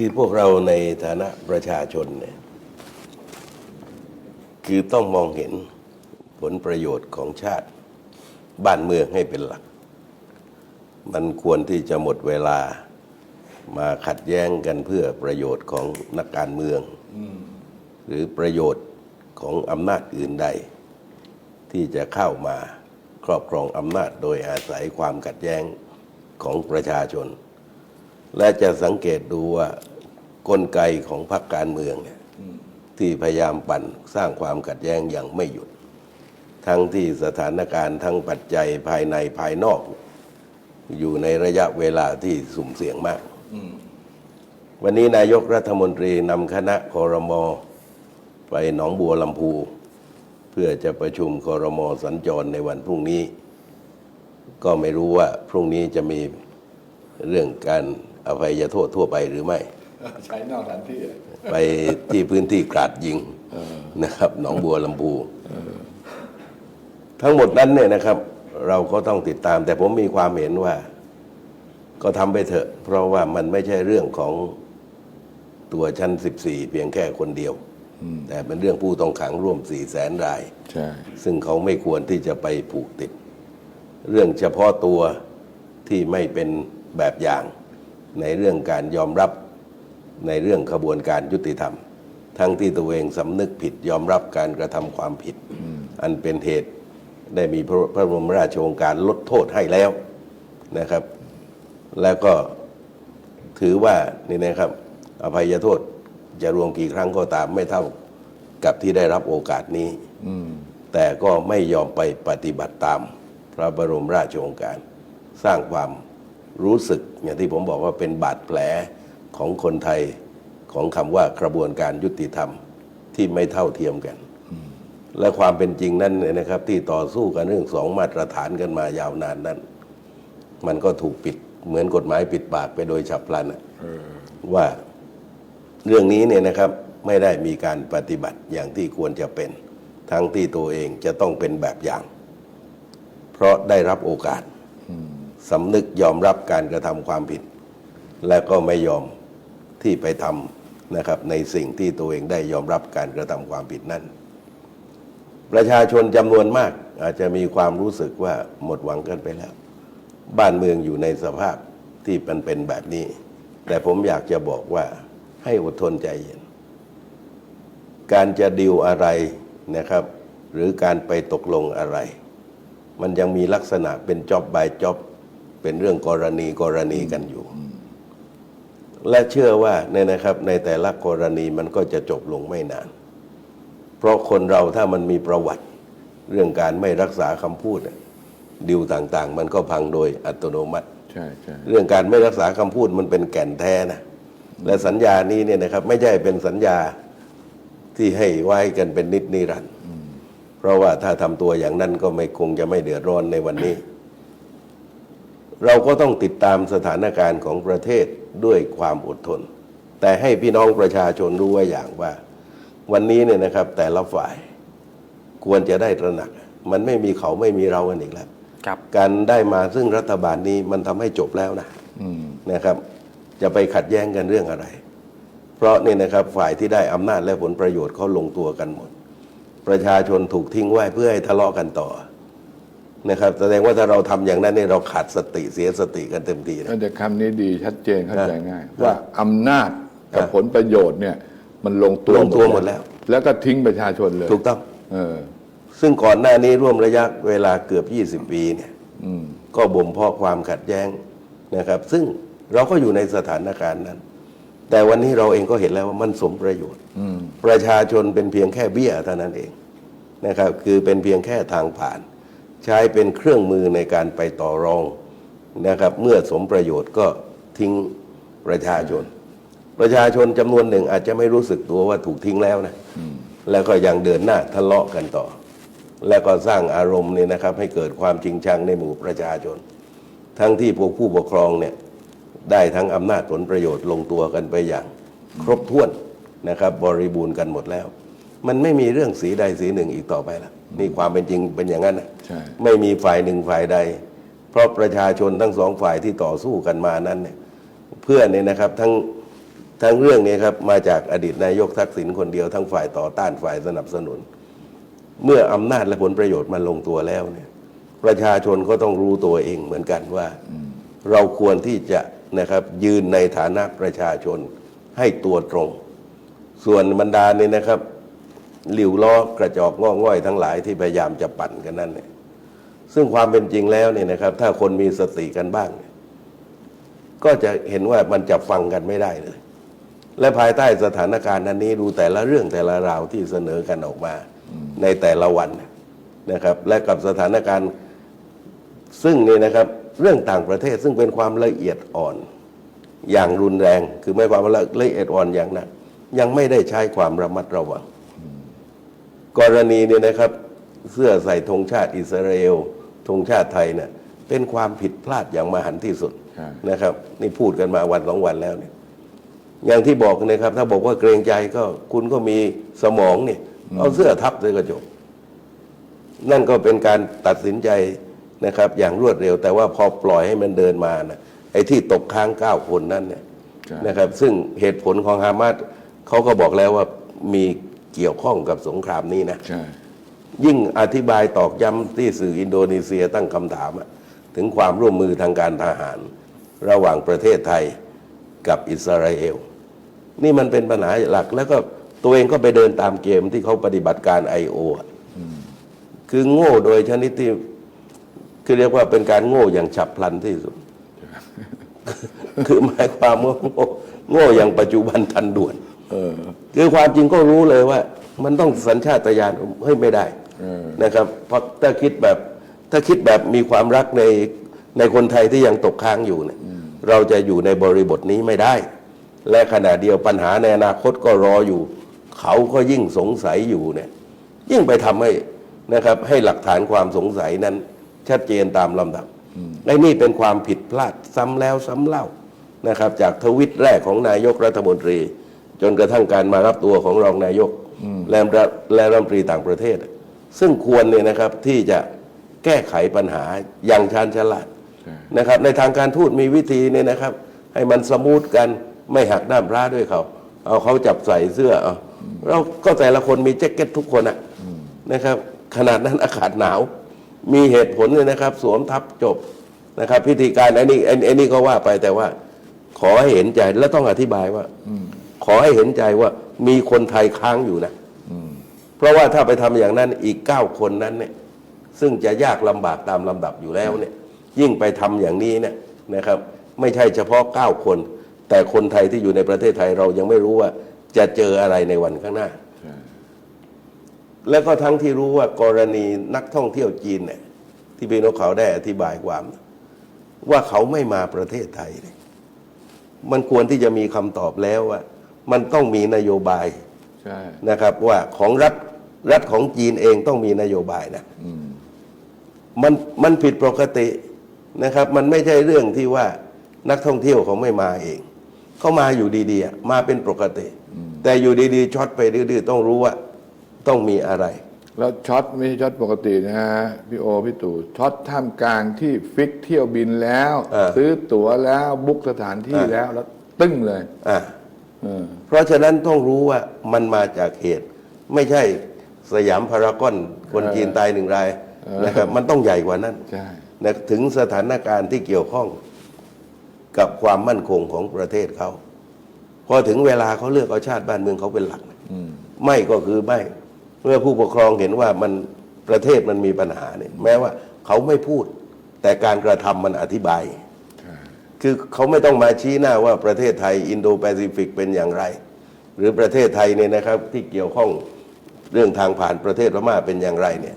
คือพวกเราในฐานะประชาชนเนี่ยคือต้องมองเห็นผลประโยชน์ของชาติบ้านเมืองให้เป็นหลัก มันควรที่จะหมดเวลามาขัดแย้งกันเพื่อประโยชน์ของนักการเมือง หรือประโยชน์ของอำนาจอื่นใด ที่จะเข้ามาครอบครองอำนาจโดยอาศัยความขัดแย้งของประชาชน และจะสังเกตดูว่ากลไกของพรรคการเมืองเนี่ยที่พยายามปั่นสร้างความขัดแย้งอย่างไม่หยุด ทั้งที่สถานการณ์ทั้งปัจจัยภายในภายนอก อยู่ในระยะเวลาที่สุ่มเสี่ยงมาก วันนี้นายกรัฐมนตรีนำคณะคอรมอไปหนองบัวลำพู เพื่อจะประชุมคอรมอสัญจรในวันพรุ่งนี้ ก็ไม่รู้ว่าพรุ่งนี้จะมีเรื่องการ อภัยโทษทั่วไปหรือไม่ ใช้นอกสถานที่ไปที่พื้นที่กราดยิงนะครับหนองบัวลำพูทั้งหมดนั้นเนี่ยนะครับ เราก็ต้องติดตาม แต่ผมมีความเห็นว่า ก็ทำไปเถอะ เพราะว่ามันไม่ใช่เรื่องของตัวชั้น 14 เพียงแค่คนเดียว แต่เป็นเรื่องผู้ต้องขังร่วม4แสนรายใช่ซึ่งเขาไม่ควรที่จะไปผูกติด เรื่องเฉพาะตัวที่ไม่เป็นแบบอย่าง ในเรื่องการยอมรับในเรื่องขบวนการยุติธรรม ทั้งที่ตัวเองสำนึกผิดยอมรับการกระทำความผิด อันเป็นเหตุได้มีพระพระบรมราชโองการลดโทษให้แล้วนะครับ แล้วก็ถือว่านี่นะครับ อภัยโทษจะรวมกี่ครั้งก็ตามไม่เท่ากับที่ได้รับโอกาสนี้แต่ก็ไม่ยอมไปปฏิบัติตาม พระบรมราชโองการ สร้างความรู้สึก อย่างที่ผมบอกว่าเป็นบาดแผลของคนไทยของคำว่ากระบวนการยุติธรรมที่ไม่เท่าเทียมกัน และความเป็นจริงนั้นเนี่ยนะครับ ที่ต่อสู้กันเรื่องสองมาตรฐานกันมายาวนานนั้น มันก็ถูกปิดเหมือนกฎหมายปิดปากไปโดยฉับพลันว่าเรื่องนี้เนี่ยนะครับไม่ได้มีการปฏิบัติอย่างที่ควรจะเป็น ทั้งที่ตัวเองจะต้องเป็นแบบอย่าง เพราะได้รับโอกาส สำนึกยอมรับการกระทำความผิด และก็ไม่ยอมที่ไปทำนะครับในสิ่งที่ตัวเองได้ยอมรับการกระทำความผิดนั้น ประชาชนจำนวนมากอาจจะมีความรู้สึกว่าหมดหวังกันไปแล้ว บ้านเมืองอยู่ในสภาพที่มันเป็นแบบนี้ แต่ผมอยากจะบอกว่าให้อดทนใจเย็น การจะดิวอะไรนะครับ หรือการไปตกลงอะไร มันยังมีลักษณะเป็นจ็อบบายจ็อบ เป็นเรื่องกรณีกรณีกันอยู่ และเชื่อว่าเนี่ยนะครับ ในแต่ละกรณีมันก็จะจบลงไม่นาน เพราะคนเราถ้ามันมีประวัติ เรื่องการไม่รักษาคำพูดอะดิวต่างๆ มันก็พังโดยอัตโนมัติใช่ใช่เรื่องการไม่รักษาคำพูดมันเป็นแก่นแท้นะและสัญญานี้เนี่ยนะครับ ไม่ใช่เป็นสัญญาที่ให้ไว้กันเป็นนิดนิรันดร์เพราะว่าถ้าทำตัวอย่างนั้นก็ไม่คงจะไม่เดือดร้อนในวันนี้ เราก็ต้องติดตามสถานการณ์ของประเทศด้วยความอดทน แต่ให้พี่น้องประชาชนรู้ไว้อย่างว่า วันนี้เนี่ยนะครับแต่ละฝ่ายควรจะได้ตระหนัก มันไม่มีเขาไม่มีเรากันอีกแล้วครับการได้มาซึ่งรัฐบาลนี้มันทำให้จบแล้วนะอืมนะครับ จะไปขัดแย้งกันเรื่องอะไร เพราะนี่นะครับฝ่ายที่ได้อำนาจและผลประโยชน์เขาลงตัวกันหมด ประชาชนถูกทิ้งไว้เพื่อให้ทะเลาะกันต่อ นะครับ แสดงว่าถ้าเราทำอย่างนั้นเนี่ยเราขาดสติเสียสติกันเต็มทีนะแต่คำนี้ดีชัดเจนเข้าใจง่ายครับว่าอำนาจกับครับผลประโยชน์เนี่ย มันลงตัวลงตัวหมดแล้ว แล้วก็ทิ้งประชาชนเลย ถูกต้องเออซึ่งก่อนหน้านี้ร่วมระยะเวลาเกือบ 20 ปีเนี่ยอืมก็บ่มเพาะความขัดแย้งนะครับ ซึ่งเราก็อยู่ในสถานการณ์นั้น แต่วันนี้เราเองก็เห็นแล้วว่ามันสมประโยชน์อืมประชาชนเป็นเพียงแค่เบี้ยเท่านั้นเองนะครับ คือเป็นเพียงแค่ทางผ่าน ใช้เป็นเครื่องมือในการไปต่อรองนะครับ เมื่อสมประโยชน์ก็ทิ้งประชาชน ประชาชนจำนวนหนึ่งอาจจะไม่รู้สึกตัวว่าถูกทิ้งแล้วนะแล้วก็ยังเดินหน้าทะเลาะกันต่อ แล้วก็สร้างอารมณ์เนี่ยนะครับ ให้เกิดความจริงชังในหมู่ประชาชน ทั้งที่พวกผู้ปกครองเนี่ยได้ทั้งอำนาจผลประโยชน์ลงตัวกันไปอย่าง ครบถ้วนนะครับ บริบูรณ์กันหมดแล้ว มันไม่มีเรื่องสีใดสีหนึ่งอีกต่อไปแล้วนี่ความเป็นจริงเป็นอย่างนั้นนะใช่ไม่มีฝ่ายหนึ่งฝ่ายใด เพราะประชาชนทั้งสองฝ่ายที่ต่อสู้กันมานั้นเนี่ยเพื่อเนี่ยนะครับทั้งทั้งเรื่องนี้ครับมาจากอดีตนายกทักษิณคนเดียวทั้งฝ่ายต่อต้านฝ่ายสนับสนุน เมื่ออำนาจและผลประโยชน์มันลงตัวแล้วเนี่ยประชาชนก็ต้องรู้ตัวเองเหมือนกันว่า เราควรที่จะนะครับยืนในฐานะประชาชนให้ตัวตรง ส่วนบรรดาเนี่ยนะครับ หลิวล้อกระจอกง้อง่อยทั้งหลายที่พยายามจะปั่นกันนั่นเนี่ยซึ่งความเป็นจริงแล้วเนี่ยนะครับ ถ้าคนมีสติกันบ้างเนี่ยก็จะเห็นว่ามันจะฟังกันไม่ได้เลย และภายใต้สถานการณ์นั้นนี้ดูแต่ละเรื่องแต่ละราวที่เสนอกันออกมาในแต่ละวันนะครับ และกับสถานการณ์ซึ่งนี่นะครับ เรื่องต่างประเทศซึ่งเป็นความละเอียดอ่อน อย่างรุนแรง คือไม่ความว่าละเอียดอ่อนอย่างนักยังไม่ได้ใช้ความระมัดระวัง กรณีเนี่ยนะครับ เสื้อใส่ธงชาติอิสราเอลธงชาติไทยเนี่ยเป็นความผิดพลาดอย่างมหันต์ที่สุดใช่นะครับ นี่พูดกันมาวันสองวันแล้วเนี่ยอย่างที่บอกนะครับ ถ้าบอกว่าเกรงใจก็คุณก็มีสมองเนี่ยเอาเสื้อทับเลยก็จบ นั่นก็เป็นการตัดสินใจนะครับ อย่างรวดเร็ว แต่ว่าพอปล่อยให้มันเดินมานะไอ้ที่ตกค้างเก้าคนนั้นเนี่ยใช่นะครับ ซึ่งเหตุผลของฮามาสเขาก็บอกแล้วว่ามี เกี่ยวข้องกับสงครามนี้นะ ใช่ ยิ่งอธิบายตอกย้ำที่สื่ออินโดนีเซียตั้งคำถามอะถึงความร่วมมือทางการทหาร ระหว่างประเทศไทยกับอิสราเอล นี่มันเป็นปัญหาหลัก แล้วก็ตัวเองก็ไปเดินตามเกมที่เขาปฏิบัติการไอโอคือโง่โดยชนิดที่คือเรียกว่าเป็นการโง่อย่างฉับพลันที่สุด คือหมายความว่าโง่โง่อย่างปัจจุบันทันด่วนเออ คือความจริงก็รู้เลยว่า มันต้องสัญชาตญาณเฮ้ยไม่ได้เออนะครับ เพราะถ้าคิดแบบถ้าคิดแบบมีความรักในในคนไทยที่ยังตกค้างอยู่เนี่ยเราจะอยู่ในบริบทนี้ไม่ได้ และขณะเดียวปัญหาในอนาคตก็รออยู่ เขาก็ยิ่งสงสัยอยู่เนี่ยยิ่งไปทำให้นะครับ ให้หลักฐานความสงสัยนั้น ชัดเจนตามลำดับและนี่เป็นความผิดพลาดซ้ำแล้วซ้ำเล่านะครับ จากทวิตแรกของนายกรัฐมนตรี จนกระทั่งการมารับตัวของรองนายกและรัฐและรัฐมนตรีต่างประเทศ ซึ่งควรเนี่ยนะครับที่จะแก้ไขปัญหาอย่างชาญฉลาดใช่นะครับ ในทางการทูตมีวิธีเนี่ยนะครับ ให้มันสมูทกันไม่หักด้ามพระด้วยเขาเอาเขาจับใส่เสื้อเอาเราก็แต่ละคนมีแจ็คเก็ตทุกคนอะนะครับ ขนาดนั้นอากาศหนาว มีเหตุผลเลยนะครับ สวมทับจบนะครับ พิธีการไอ้นี่ไอ้ไอ้นี่ก็ว่าไปแต่ว่า ขอให้เห็นใจและต้องอธิบายว่าข อให้เห็นใจว่ามีคนไทยค้างอยู่นะเพราะว่าถ้าไปทำอย่างนั้นอีกเก้าคนนั้นเนี่ย ซึ่งจะยากลำบากตามลำดับอยู่แล้วเนี่ย ยิ่งไปทำอย่างนี้เนี่ยนะครับ ไม่ใช่เฉพาะเก้าคน แต่คนไทยที่อยู่ในประเทศไทยเรายังไม่รู้ว่าจะเจออะไรในวันข้างหน้าใช่แล้วก็ทั้งที่รู้ว่ากรณีนักท่องเที่ยวจีนเนี่ยที่พี่นกเขาได้อธิบายความ ว่าเขาไม่มาประเทศไทยเนี่ยมันควรที่จะมีคำตอบแล้วว่า มันต้องมีนโยบายใช่นะครับ ว่าของรัฐรัฐของจีนเองต้องมีนโยบายนะอืมมันมันผิดปกตินะครับ มันไม่ใช่เรื่องที่ว่านักท่องเที่ยวเขาไม่มาเองเขามาอยู่ดีๆอะมาเป็นปกติ แต่อยู่ดีๆช็อตไปดื้อๆต้องรู้ว่าต้องมีอะไร แล้วช็อตไม่ใช่ช็อตปกตินะฮะพี่โอพี่ตู่ช็อตท่ามกลางที่ฟิกเที่ยวบินแล้วเออซื้อตั๋วแล้วบุ๊กสถานที่เออแล้วแล้ว ตึ้งเลยอ่า เออเพราะฉะนั้นต้องรู้ว่ามันมาจากเหตุ ไม่ใช่สยามพารากอนคนจีนตายหนึ่งรายนะครับมันต้องใหญ่กว่านั้นใช่นะถึงสถานการณ์ที่เกี่ยวข้องกับความมั่นคงของประเทศเขาพอถึงเวลาเขาเลือกเอาชาติบ้านเมืองเขาเป็นหลักอืมไม่ก็คือไม่เมื่อผู้ปกครองเห็นว่ามันประเทศมันมีปัญหาเนี่ยแม้ว่าเขาไม่พูด แต่การกระทำมันอธิบายใช่ คือเขาไม่ต้องมาชี้หน้าว่าประเทศไทยอินโดแปซิฟิกเป็นอย่างไร หรือประเทศไทยเนี่ยนะครับที่เกี่ยวข้องเรื่องทางผ่านประเทศพม่าเป็นอย่างไรเนี่ย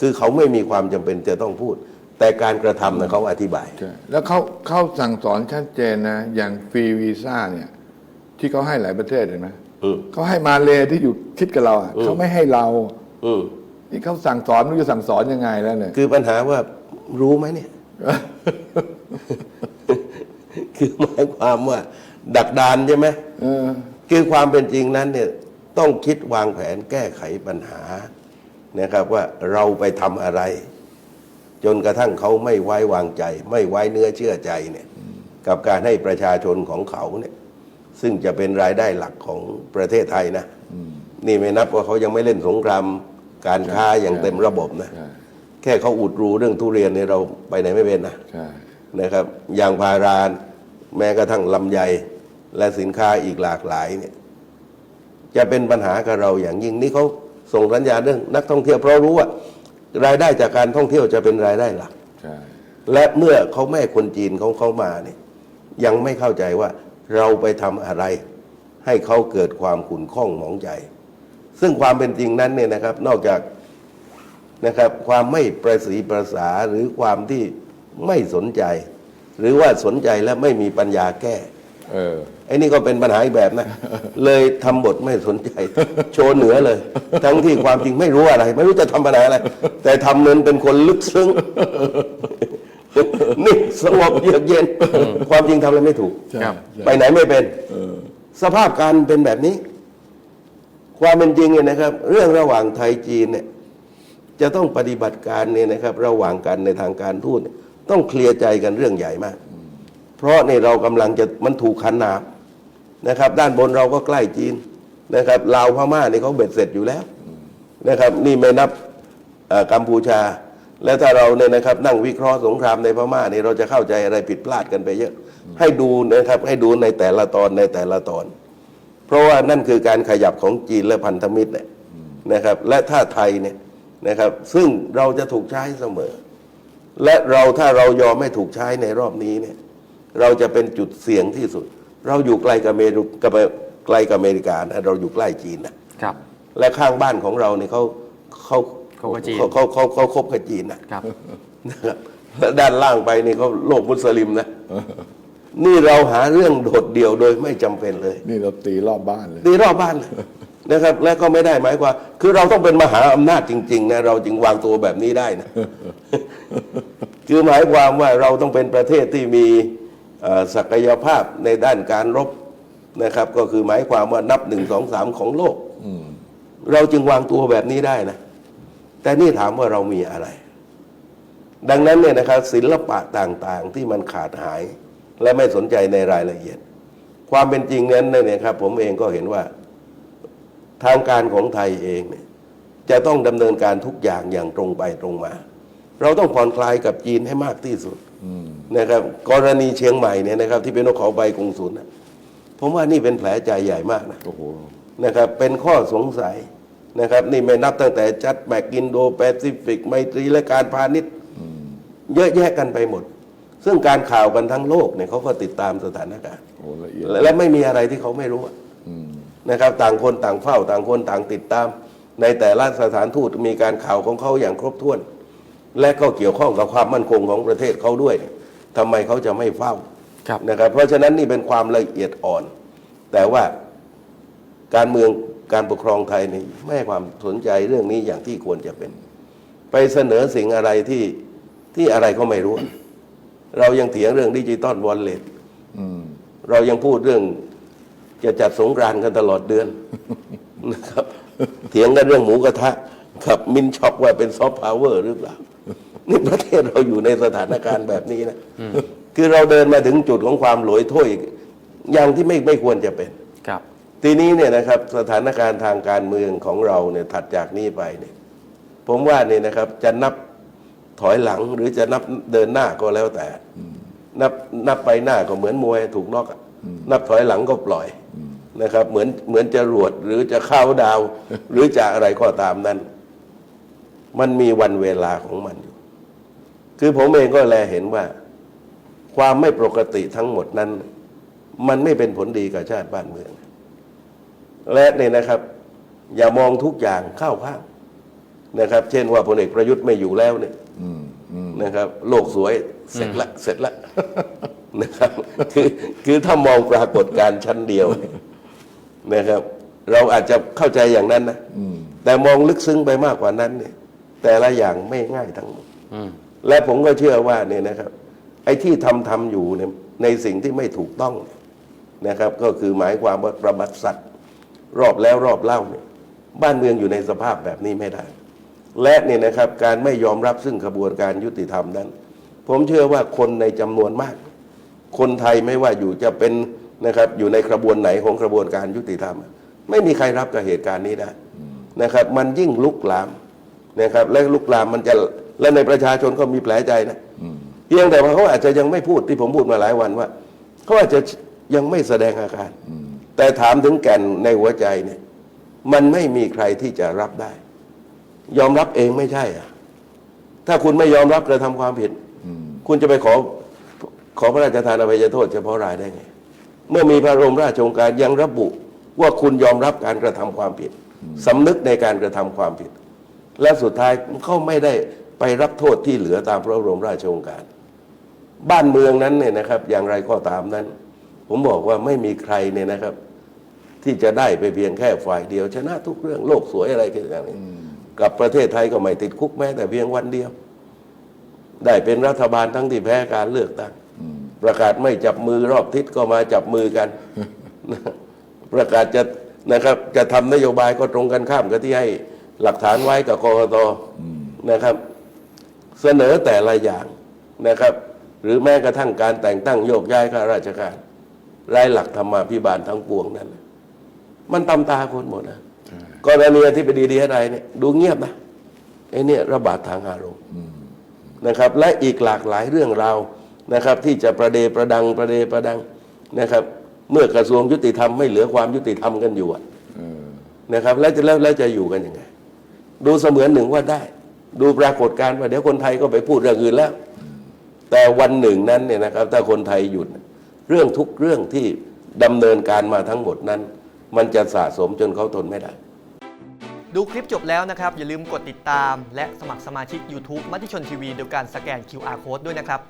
คือเขาไม่มีความจำเป็นจะต้องพูด แต่การกระทำนะเขาอธิบายใช่แล้วเขาเขาสั่งสอนชัดเจนนะอย่างฟรีวีซ่าเนี่ยที่เขาให้หลายประเทศเห็นไหมอืมเขาให้มาเลที่อยู่คิดกับเราอะเขาไม่ให้เราอืมนี่เขาสั่งสอนไม่รู้จะสั่งสอนยังไงแล้วเนี่ยคือปัญหาว่ารู้ไหมเนี่ย คือหมายความว่า ดักดานใช่ไหมเออคือความเป็นจริงนั้นเนี่ยต้องคิดวางแผนแก้ไขปัญหานะครับว่าเราไปทำอะไร จนกระทั่งเขาไม่ไว้วางใจ ไม่ไว้เนื้อเชื่อใจเนี่ยกับการให้ประชาชนของเขาเนี่ยซึ่งจะเป็นรายได้หลักของประเทศไทยนะนี่ไม่นับว่าเขายังไม่เล่นสงครามการค้าอย่างเต็มระบบนะใช่แค่เขาอุดรูเรื่องทุเรียนเนี่ยเราไปไหนไม่เป็นนะใช่นะครับยางพาราน แม้กระทั่งลำไยและสินค้าอีกหลากหลายเนี่ยจะเป็นปัญหากับเราอย่างยิ่งนี่เขาส่งสัญญาณเรื่องนักท่องเที่ยวเพราะรู้ว่ารายได้จากการท่องเที่ยวจะเป็นรายได้หลักใช่และเมื่อเขาแม่ให้คนจีนเขาเขามาเนี่ยยังไม่เข้าใจว่าเราไปทำอะไร ให้เขาเกิดความขุ่นข้องหมองใจ ซึ่งความเป็นจริงนั้นเนี่ยนะครับ นอกจากนะครับความไม่ประสีประสาหรือความที่ไม่สนใจ หรือว่าสนใจและไม่มีปัญญาแก้เออ ไอ้นี่ก็เป็นปัญหาอีกแบบนะ เลยทำบทไม่สนใจ โชว์เหนือเลย ทั้งที่ความจริงไม่รู้อะไร ไม่รู้จะทำปัญหาอะไร แต่ทำเหมือนเป็นคนลึกซึ้งนี่สงบเยือกเย็น ความจริงทำอะไรไม่ถูกใช่ครับใช่ไปไหนไม่เป็นสภาพการเป็นแบบนี้ ความเป็นจริงเนี่ยนะครับ เรื่องระหว่างไทยจีนเนี่ย จะต้องปฏิบัติการเนี่ยนะครับ ระหว่างกันในทางการทูตเนี่ย ต้องเคลียร์ใจกันเรื่องใหญ่มาก เพราะเนี่ยเรากำลังจะมันถูกขันนาบนะครับ ด้านบนเราก็ใกล้จีนนะครับลาวพม่าเนี่ยเขาเบ็ดเสร็จอยู่แล้วนะครับ นี่ไม่นับกัมพูชา และถ้าเราเนี่ยนะครับ นั่งวิเคราะห์สงครามในพม่าเนี่ยเราจะเข้าใจอะไรผิดพลาดกันไปเยอะ ให้ดูนะครับให้ดูในแต่ละตอนในแต่ละตอน เพราะว่านั่นคือการขยับของจีนและพันธมิตรเนี่ยนะครับ และถ้าไทยเนี่ยนะครับ ซึ่งเราจะถูกใช้เสมอ และเราถ้าเรายอมไม่ถูกใช้ในรอบนี้เนี่ย เราจะเป็นจุดเสี่ยงที่สุด เราอยู่ไกลกับอเมริกาไกลกับอเมริกานะเราอยู่ใกล้จีนนะครับ และข้างบ้านของเราเนี่ยเขาเขาเขาก็จีน เขาเขาเขาเขาคบกับจีนนะครับนะครับและด้านล่างไปนี่เขาโลกมุสลิมนะ นี่เราหาเรื่องโดดเดี่ยวโดยไม่จำเป็นเลย นี่เราตีรอบบ้านเลยตีรอบบ้านเลย นะครับ และก็ไม่ได้หมายความคือเราต้องเป็นมหาอำนาจจริงๆนะเราจึงวางตัวแบบนี้ได้นะคือหมายความว่าเราต้องเป็นประเทศที่มีเอ่อศักยภาพในด้านการรบนะครับ ก็คือหมายความว่านับหนึ่งสองสามของโลกเราจึงวางตัวแบบนี้ได้นะ แต่นี่ถามว่าเรามีอะไร ดังนั้นเนี่ยนะครับศิลปะต่างๆที่มันขาดหาย และไม่สนใจในรายละเอียด ความเป็นจริงนั้นเนี่ยนะครับ ผมเองก็เห็นว่า ทางการของไทยเองเนี่ยจะต้องดำเนินการทุกอย่างอย่างตรงไปตรงมา เราต้องผ่อนคลายกับจีนให้มากที่สุดนะครับ กรณีเชียงใหม่เนี่ยนะครับ ที่เป็นนกเขาใบกงสุลนะผมว่านี่เป็นแผลใจใหญ่มากนะโอ้โหนะครับ เป็นข้อสงสัยนะครับ นี่ไม่นับตั้งแต่จัดแมกกินโดแปซิฟิกไมตรีและการพาณิชย์เยอะแยะกันไปหมด ซึ่งการข่าวกันทั้งโลกเนี่ยเขาก็ติดตามสถานการณ์โอ้ละเอียดและและไม่มีอะไรที่เขาไม่รู้อะ นะครับต่างคนต่างเฝ้าต่างคนต่างติดตาม ในแต่ละสถานทูตมีการข่าวของเขาอย่างครบถ้วน และก็เกี่ยวข้องกับความมั่นคงของประเทศเขาด้วยทำไมเขาจะไม่เฝ้าครับนะครับ เพราะฉะนั้นนี่เป็นความละเอียดอ่อน แต่ว่าการเมืองการปกครองไทยนี่ไม่ให้ความสนใจเรื่องนี้อย่างที่ควรจะเป็น ไปเสนอสิ่งอะไรที่ที่อะไรก็ไม่รู้ เรายังเถียงเรื่องดิจิตอลวอลเล็ตเรายังพูดเรื่อง จะจัดสงกรานต์กันตลอดเดือนนะครับเถียงกันเรื่องหมูกระทะกับมินช็อกว่าเป็นซอฟต์พาวเวอร์หรือเปล่านี่ประเทศเราอยู่ในสถานการณ์แบบนี้นะคือเราเดินมาถึงจุดของความหลอยถ้วยอย่างที่ไม่ไม่ควรจะเป็นครับ ทีนี้เนี่ยนะครับ สถานการณ์ทางการเมืองของเราเนี่ยถัดจากนี้ไปเนี่ย ผมว่าเนี่ยนะครับ จะนับถอยหลังหรือจะนับเดินหน้าก็แล้วแต่ นับนับไปหน้าก็เหมือนมวยถูกน็อกอะ นับถอยหลังก็ปล่อยนะครับ เหมือนเหมือนจะรวดหรือจะเข้าดาว หรือจะอะไรก็ตามนั้น มันมีวันเวลาของมันอยู่ คือผมเองก็แลเห็นว่า ความไม่ปกติทั้งหมดนั้น มันไม่เป็นผลดีกับชาติบ้านเมือง และเนี่ยนะครับ อย่ามองทุกอย่างเข้าข้างนะครับ เช่นว่าพลเอกประยุทธ์ไม่อยู่แล้วเนี่ยนะครับ โลกสวยเสร็จละเสร็จละ นะครับคือคือถ้ามองปรากฏการณ์ชั้นเดียวเนี่ยนะครับ เราอาจจะเข้าใจอย่างนั้นนะแต่มองลึกซึ้งไปมากกว่านั้นเนี่ย แต่ละอย่างไม่ง่ายทั้งหมดอืมและผมก็เชื่อว่าเนี่ยนะครับ ไอ้ที่ทำทำอยู่เนี่ยในสิ่งที่ไม่ถูกต้องนะครับ ก็คือหมายความว่าประบัติสัตว์รอบแล้วรอบเล่าเนี่ย บ้านเมืองอยู่ในสภาพแบบนี้ไม่ได้ และเนี่ยนะครับ การไม่ยอมรับซึ่งกระบวนการยุติธรรมนั้น ผมเชื่อว่าคนในจำนวนมาก คนไทยไม่ว่าอยู่จะเป็นนะครับอยู่ในกระบวนไหนของกระบวนการยุติธรรม ไม่มีใครรับกับเหตุการณ์นี้ได้นะครับ มันยิ่งลุกลามนะครับและลุกลามมันจะและในประชาชนก็มีแผลใจนะเพียงแต่ว่าเขาอาจจะยังไม่พูดที่ผมพูดมาหลายวันว่าเขาอาจจะยังไม่แสดงอาการ แต่ถามถึงแก่นในหัวใจเนี่ย มันไม่มีใครที่จะรับได้ ยอมรับเองไม่ใช่อะถ้าคุณไม่ยอมรับกระทำความผิด คุณจะไปขอ ขอพระราชทานอภัยโทษเฉพาะรายได้ไง เมื่อมีพระบรมราชโองการยังระบุว่าคุณยอมรับการกระทำความผิดสำนึกในการกระทำความผิด และสุดท้ายเขาไม่ได้ไปรับโทษที่เหลือตามพระบรมราชโองการ บ้านเมืองนั้นเนี่ยนะครับ อย่างไรก็ตามนั้น ผมบอกว่าไม่มีใครเนี่ยนะครับ ที่จะได้ไปเพียงแค่ฝ่ายเดียว ชนะทุกเรื่องโลกสวยอะไรกันอย่างนี้กับประเทศไทยก็ไม่ติดคุกแม้แต่เพียงวันเดียว ได้เป็นรัฐบาลทั้งที่แพ้การเลือกตั้ง ประกาศไม่จับมือรอบทิศก็มาจับมือกัน ประกาศจะนะครับจะทำนโยบายก็ตรงกันข้ามกับที่ให้หลักฐานไว้กับกรกตนะครับ เสนอแต่ละอย่างนะครับ หรือแม้กระทั่งการแต่งตั้งโยกย้ายข้าราชการไร้หลักธรรมาภิบาลทั้งปวงนั้นมันตำตาคนหมดนะกรณีที่ไปดีดีอะไรเนี่ยดูเงียบนะไอ้เนี่ยระบาดทางอารมณ์นะครับ และอีกหลากหลายเรื่องราว นะครับที่จะประเดประดังประเดประดังนะครับ เมื่อกระทรวงยุติธรรมไม่เหลือความยุติธรรมกันอยู่อะนะครับ แล้วจะแล้วแล้วจะอยู่กันยังไง ดูเสมือนหนึ่งว่าได้ ดูปรากฏการณ์ว่าเดี๋ยวคนไทยก็ไปพูดเรื่องอื่นแล้ว แต่วันหนึ่งนั้นเนี่ยนะครับ ถ้าคนไทยหยุดเรื่องทุกเรื่องที่ดำเนินการมาทั้งหมดนั้น มันจะสะสมจนเขาทนไม่ได้ดูคลิปจบแล้วนะครับ อย่าลืมกดติดตาม และสมัครสมาชิก YouTube มติชนทีวีโดยการสแกน QR Code ด้วยนะครับ